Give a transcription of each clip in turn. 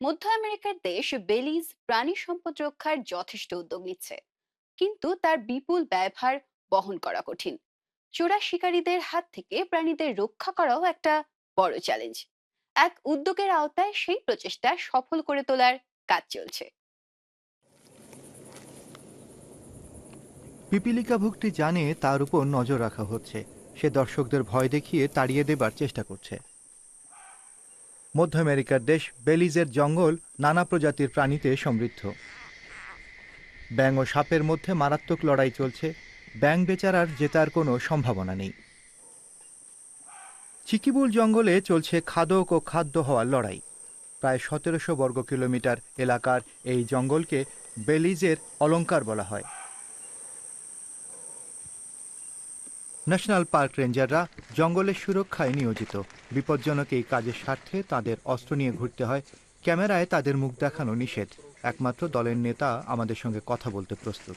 মধ্য আমেরিকার দেশ বেলিজ প্রাণী সম্পদ রক্ষার যথেষ্ট উদ্যোগ নিচ্ছে। কিন্তু তার বিপুল ব্যয়ভার বহন করা কঠিন। চোরা শিকারীদের হাত থেকে প্রাণীদের রক্ষা করাও একটা বড় চ্যালেঞ্জ এক উদ্যোগের আওতায় সেই প্রচেষ্টা সফল করে তোলার কাজ চলছে। পিপিলিকা ভুক্তি জানে তার উপর নজর রাখা হচ্ছে। সে দর্শকদের ভয় দেখিয়ে তাড়িয়ে দেবার চেষ্টা করছে। মধ্য আমেরিকার দেশ বেলিজের জঙ্গল নানা প্রজাতির প্রাণীতে সমৃদ্ধ। ব্যাঙ ও সাপের মধ্যে মারাত্মক লড়াই চলছে। ব্যাঙ বেচারার জেতার কোনো সম্ভাবনা নেই। চিকিবুল জঙ্গলে চলছে খাদক ও খাদ্য হওয়ার লড়াই। প্রায় সতেরোশো বর্গ কিলোমিটার এলাকার এই জঙ্গলকে বেলিজের অলঙ্কার বলা হয়। ন্যাশনাল পার্ক রেঞ্জাররা জঙ্গলের সুরক্ষায় নিয়োজিত। বিপজ্জনক এই কাজের স্বার্থে তাদের অস্ত্র নিয়ে ঘুরতে হয়। ক্যামেরায় তাদের মুখ দেখানো নিষেধ। একমাত্র দলের নেতা আমাদের সঙ্গে কথা বলতে প্রস্তুত.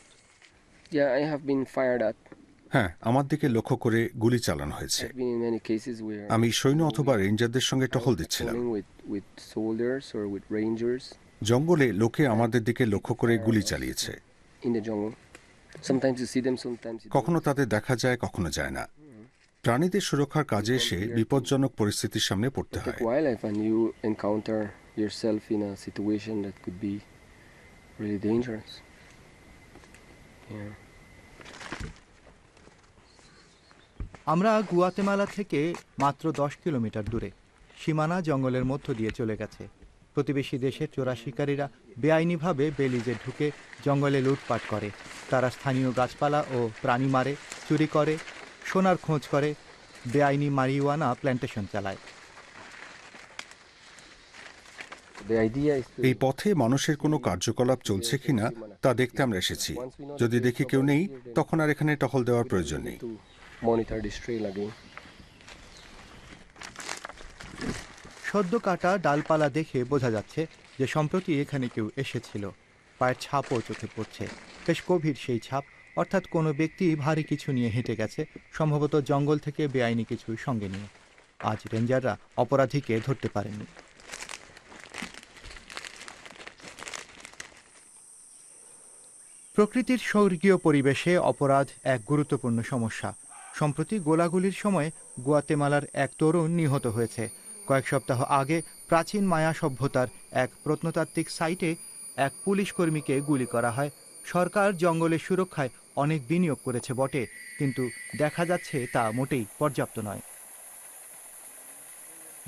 হ্যাঁ আমার দিকে লক্ষ্য করে গুলি চালানো হয়েছে। আমি সৈন্য অথবা রেঞ্জারদের সঙ্গে টহল দিচ্ছিলাম। জঙ্গলে লোকে আমাদের দিকে লক্ষ্য করে গুলি চালিয়েছে। কখনো তাদের দেখা যায় কখনো যায় না। প্রাণীদের সুরক্ষার কাজে এসে বিপজ্জনক পরিস্থিতির সামনে পড়তে হয়। আমরা গুয়াতেমালা থেকে মাত্র দশ কিলোমিটার দূরে। সীমানা জঙ্গলের মধ্য দিয়ে চলে গেছে। প্রতিবেশী দেশের চোরা শিকারীরা বেআইনিভাবে বেলিজে ঢুকে জঙ্গলে লুটপাট করে। তারা স্থানীয় গাছপালা ও প্রাণী মারে চুরি করে সোনার খোঁজ করে বেআইনি মারিওয়ানা প্ল্যান্টেশন চালায়। এই পথে মানুষের কোনো কার্যকলাপ চলছে কিনা তা দেখতে আমরা এসেছি। যদি দেখি কেউ নেই তখন আর এখানে টহল দেওয়ার প্রয়োজন নেই। সদ্য কাটা ডালপালা দেখে বোঝা যাচ্ছে যে সম্প্রতি এখানে কেউ এসেছিল। পায়ের ছাপও চোখে পড়ছে। বেশ গভীর সেই ছাপ, অর্থাৎ কোনো ব্যক্তি ভারী কিছু নিয়ে হেঁটে গেছে, সম্ভবত জঙ্গল থেকে বেআইনি কিছু সঙ্গে নিয়ে। আজ রেঞ্জাররা অপরাধীকে ধরতে পারেননি। প্রকৃতির স্বর্গীয় পরিবেশে অপরাধ এক গুরুত্বপূর্ণ সমস্যা। সম্প্রতি গোলাগুলির সময় গুয়াতেমালার এক তরুণ নিহত হয়েছে। কয়েক সপ্তাহ আগে প্রাচীন মায়া সভ্যতার এক প্রত্নতাত্ত্বিক সাইটে এক পুলিশ কর্মীকে গুলি করা হয়। সরকার জঙ্গলের সুরক্ষায় অনেক বিনিয়োগ করেছে বটে, কিন্তু দেখা যাচ্ছে তা মোটেই পর্যাপ্ত নয়।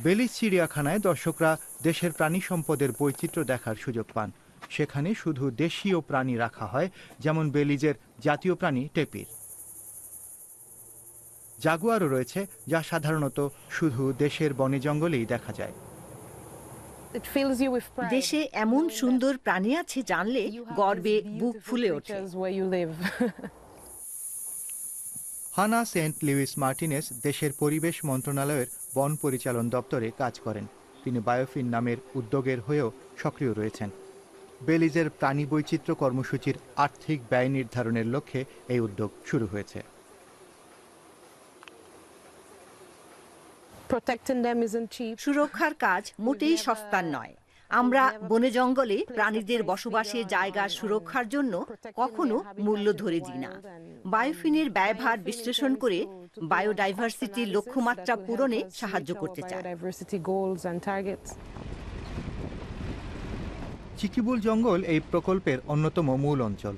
বেলিজ চিড়িয়াখানায় দর্শকরা দেশের প্রাণী সম্পদের বৈচিত্র্য দেখার সুযোগ পান। সেখানে শুধু দেশীয় প্রাণী রাখা হয়, যেমন বেলিজের জাতীয় প্রাণী টেপির। জাগুয়ারও রয়েছে যা সাধারণত শুধু দেশের বনে জঙ্গলেই দেখা যায়। দেশে এমন সুন্দর প্রাণী আছে জানলে গর্বে বুক ফুলে ওঠে। হানা সেন্ট লুইস মার্টিনেস দেশের পরিবেশ মন্ত্রণালয়ের বন পরিচালন দপ্তরে কাজ করেন। তিনি বায়োফিন নামের উদ্যোগের হয়েও সক্রিয় রয়েছেন। বেলিজের প্রাণী বৈচিত্র্য কর্মসূচির আর্থিক ব্যয় নির্ধারণের লক্ষ্যে এই উদ্যোগ শুরু হয়েছে। সুরক্ষার কাজ মোটেই সস্তার নয়। আমরা বনে জঙ্গলে প্রাণীদের বসবাসের জায়গার সুরক্ষার জন্য কখনো মূল্য ধরে দিই না। বায়োফিনের ব্যয়ভার বিশ্লেষণ করে বায়োডাইভার্সিটির লক্ষ্যমাত্রা পূরণে সাহায্য করতে চায়। চিকিবুল জঙ্গল এই প্রকল্পের অন্যতম মূল অঞ্চল।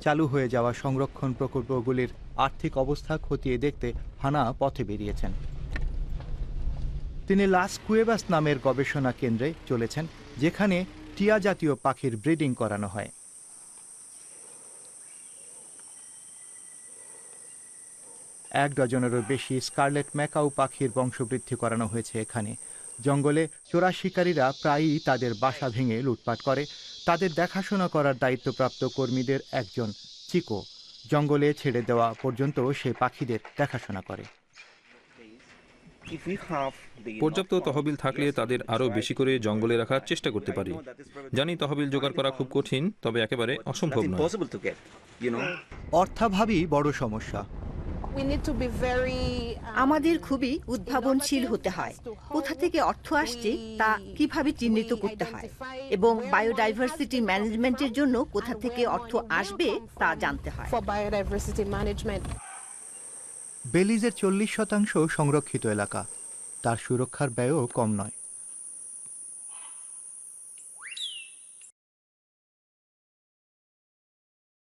চালু হয়ে যাওয়া সংরক্ষণ প্রকল্পগুলির আর্থিক অবস্থা খতিয়ে দেখতে হানা পথে বেরিয়েছেন। তিনি লাস কুয়েবাস নামের গবেষণা কেন্দ্রে চলেছেন, যেখানে টিয়া জাতীয় পাখির ব্রিডিং করানো হয়। এক ডজনেরও বেশি স্কারলেট ম্যাকাউ পাখির বংশবৃদ্ধি করানো হয়েছে এখানে। জঙ্গলে চোরা শিকারীরা প্রায়ই তাদের বাসা ভেঙে লুটপাট করে। তাদের দেখাশোনা করার দায়িত্বপ্রাপ্ত কর্মীদের একজন, চিকো। জঙ্গলে ছেড়ে দেওয়া পর্যন্ত সে পাখিদের দেখাশোনা করে। পর্যাপ্ত তহবিল থাকলে তাদের আরও বেশি করে জঙ্গলে রাখার চেষ্টা করতে পারি। জানি তহবিল জোগাড় করা খুব কঠিন তবে একেবারে অসম্ভব নয়। অর্থাভাবই বড় সমস্যা। আমাদের খুবই উদ্ভাবনশীল হতে হয়। কোথা থেকে অর্থ আসছে তা কীভাবে চিহ্নিত করতে হয়? এবং বায়োডাইভার্সিটি ম্যানেজমেন্টের জন্য কোথা থেকে অর্থ আসবে তা জানতে হয়। বেলিজের চল্লিশ শতাংশ সংরক্ষিত এলাকা। তার সুরক্ষার ব্যয়ও কম নয়।